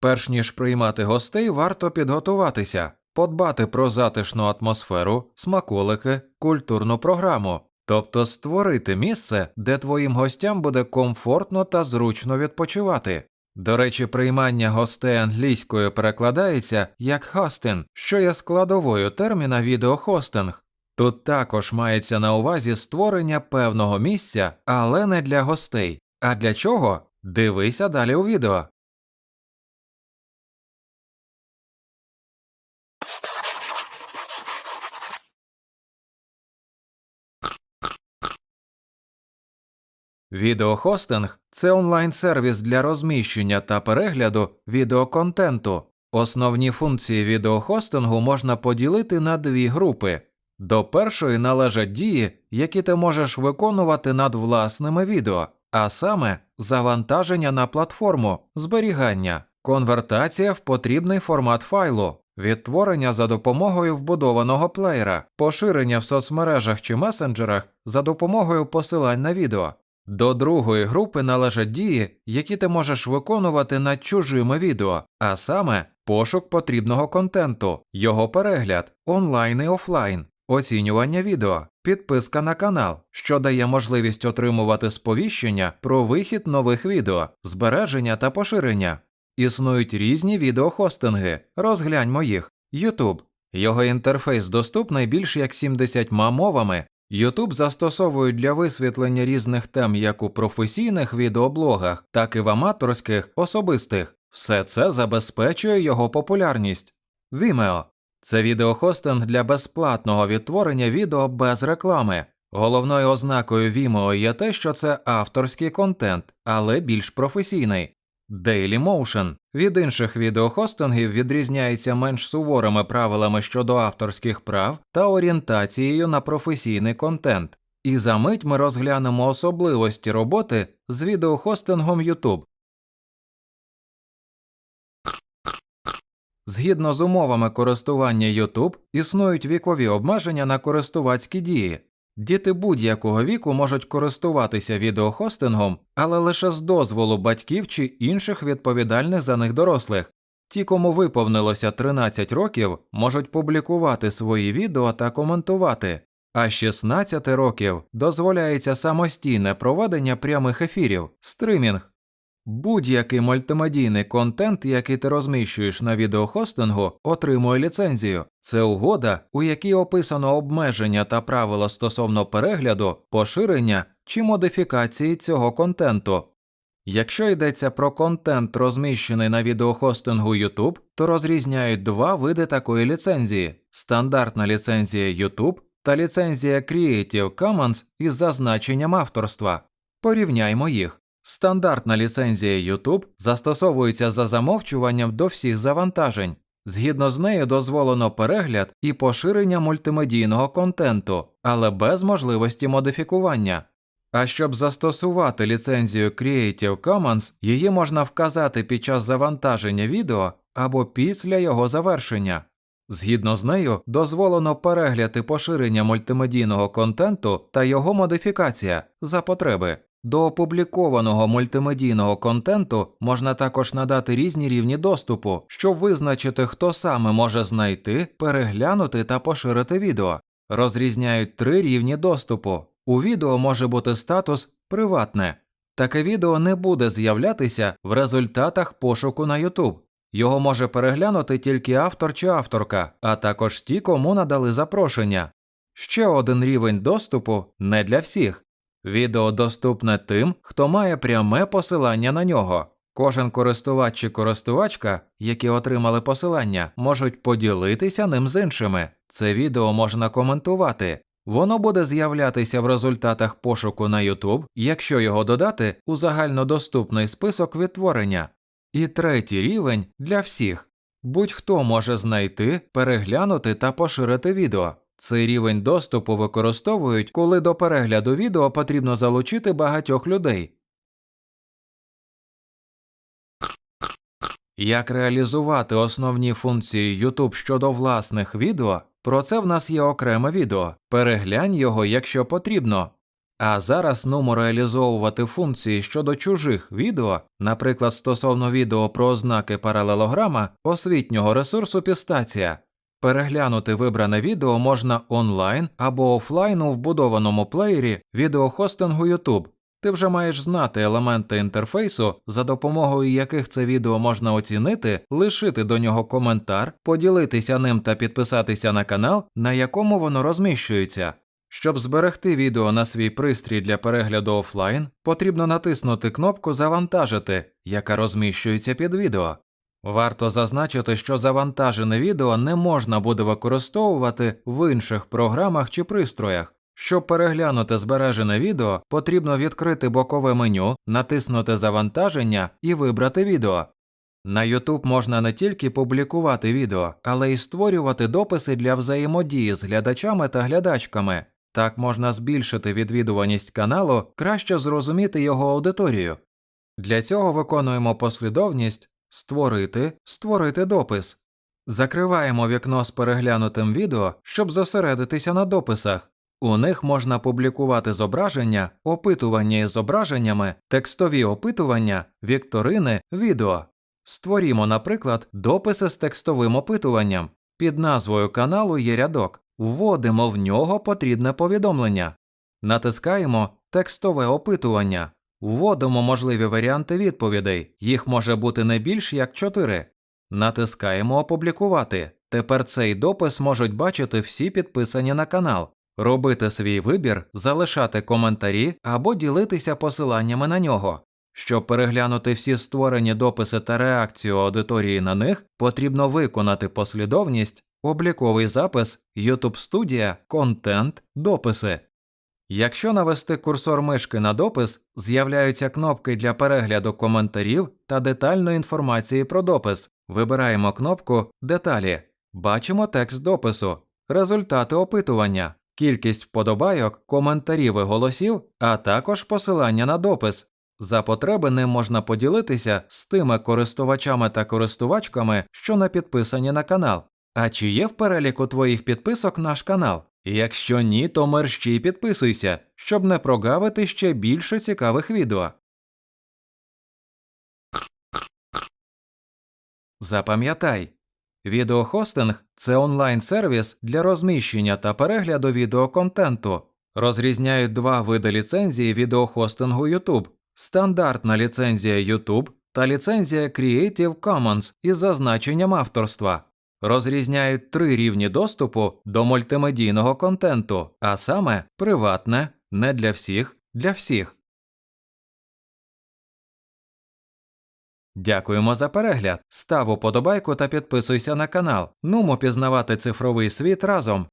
Перш ніж приймати гостей, варто підготуватися, подбати про затишну атмосферу, смаколики, культурну програму, тобто створити місце, де твоїм гостям буде комфортно та зручно відпочивати. До речі, приймання гостей англійською перекладається як хостинг, що є складовою терміна відеохостинг. Тут також мається на увазі створення певного місця, але не для гостей. А для чого? Дивися далі у відео. Відеохостинг це онлайн-сервіс для розміщення та перегляду відеоконтенту. Основні функції відеохостингу можна поділити на дві групи. До першої належать дії, які ти можеш виконувати над власними відео, а саме завантаження на платформу, зберігання, конвертація в потрібний формат файлу, відтворення за допомогою вбудованого плеєра, поширення в соцмережах чи месенджерах за допомогою посилань на відео. До другої групи належать дії, які ти можеш виконувати над чужими відео, а саме пошук потрібного контенту, його перегляд, онлайн і офлайн, оцінювання відео, підписка на канал, що дає можливість отримувати сповіщення про вихід нових відео, збереження та поширення. Існують різні відеохостинги, розглянь моїх, YouTube. Його інтерфейс доступний більш як 70 мовами. YouTube застосовують для висвітлення різних тем як у професійних відеоблогах, так і в аматорських, особистих. Все це забезпечує його популярність. Vimeo – це відеохостинг для безплатного відтворення відео без реклами. Головною ознакою Vimeo є те, що це авторський контент, але більш професійний. Dailymotion від інших відеохостингів відрізняється менш суворими правилами щодо авторських прав та орієнтацією на професійний контент. І за мить ми розглянемо особливості роботи з відеохостингом YouTube. Згідно з умовами користування YouTube, існують вікові обмеження на користувацькі дії. Діти будь-якого віку можуть користуватися відеохостингом, але лише з дозволу батьків чи інших відповідальних за них дорослих. Ті, кому виповнилося 13 років, можуть публікувати свої відео та коментувати, а з 16 років дозволяється самостійне проведення прямих ефірів, стримінг. Будь-який мультимедійний контент, який ти розміщуєш на відеохостингу, отримує ліцензію. Це угода, у якій описано обмеження та правила стосовно перегляду, поширення чи модифікації цього контенту. Якщо йдеться про контент, розміщений на відеохостингу YouTube, то розрізняють два види такої ліцензії: стандартна ліцензія YouTube та ліцензія Creative Commons із зазначенням авторства. Порівняймо їх. Стандартна ліцензія YouTube застосовується за замовчуванням до всіх завантажень. Згідно з нею дозволено перегляд і поширення мультимедійного контенту, але без можливості модифікування. А щоб застосувати ліцензію Creative Commons, її можна вказати під час завантаження відео або після його завершення. Згідно з нею, дозволено перегляд і поширення мультимедійного контенту та його модифікація за потреби. До опублікованого мультимедійного контенту можна також надати різні рівні доступу, щоб визначити, хто саме може знайти, переглянути та поширити відео. Розрізняють три рівні доступу. У відео може бути статус приватне. Таке відео не буде з'являтися в результатах пошуку на YouTube. Його може переглянути тільки автор чи авторка, а також ті, кому надали запрошення. Ще один рівень доступу не для всіх. Відео доступне тим, хто має пряме посилання на нього. Кожен користувач чи користувачка, які отримали посилання, можуть поділитися ним з іншими. Це відео можна коментувати. Воно буде з'являтися в результатах пошуку на YouTube, якщо його додати у загальнодоступний список відтворення. І третій рівень для всіх. Будь-хто може знайти, переглянути та поширити відео. Цей рівень доступу використовують, коли до перегляду відео потрібно залучити багатьох людей. Як реалізувати основні функції YouTube щодо власних відео? Про це в нас є окреме відео. Переглянь його, якщо потрібно. А зараз нумо реалізовувати функції щодо чужих відео, наприклад, стосовно відео про ознаки паралелограма освітнього ресурсу Пістація. Переглянути вибране відео можна онлайн або офлайн у вбудованому плеєрі відеохостингу YouTube. Ти вже маєш знати елементи інтерфейсу, за допомогою яких це відео можна оцінити, лишити до нього коментар, поділитися ним та підписатися на канал, на якому воно розміщується. Щоб зберегти відео на свій пристрій для перегляду офлайн, потрібно натиснути кнопку Завантажити, яка розміщується під відео. Варто зазначити, що завантажене відео не можна буде використовувати в інших програмах чи пристроях. Щоб переглянути збережене відео, потрібно відкрити бокове меню, натиснути Завантаження і вибрати відео. На YouTube можна не тільки публікувати відео, але й створювати дописи для взаємодії з глядачами та глядачками. Так можна збільшити відвідуваність каналу, краще зрозуміти його аудиторію. Для цього виконуємо послідовність Створити, створити допис. Закриваємо вікно з переглянутим відео, щоб зосередитися на дописах. У них можна публікувати зображення, опитування із зображеннями, текстові опитування, вікторини, відео. Створімо, наприклад, дописи з текстовим опитуванням. Під назвою каналу є рядок. Вводимо в нього потрібне повідомлення. Натискаємо Текстове опитування. Вводимо можливі варіанти відповідей, їх може бути не більш як 4. Натискаємо Опублікувати. Тепер цей допис можуть бачити всі підписані на канал, робити свій вибір, залишати коментарі або ділитися посиланнями на нього. Щоб переглянути всі створені дописи та реакцію аудиторії на них, потрібно виконати послідовність обліковий запис, YouTube студія, контент, дописи. Якщо навести курсор мишки на допис, з'являються кнопки для перегляду коментарів та детальної інформації про допис. Вибираємо кнопку Деталі. Бачимо текст допису, результати опитування, кількість вподобайок, коментарів і голосів, а також посилання на допис. За потреби ним можна поділитися з тими користувачами та користувачками, що не підписані на канал. А чи є в переліку твоїх підписок наш канал? Якщо ні, то мерщій підписуйся, щоб не прогавити ще більше цікавих відео. Запам'ятай, відеохостинг це онлайн-сервіс для розміщення та перегляду відеоконтенту. Розрізняють два види ліцензії відеохостингу YouTube – стандартна ліцензія YouTube та ліцензія Creative Commons із зазначенням авторства. Розрізняють три рівні доступу до мультимедійного контенту, а саме приватне, не для всіх, для всіх. Дякуємо за перегляд. Став уподобайку та підписуйся на канал. Нумо пізнавати цифровий світ разом.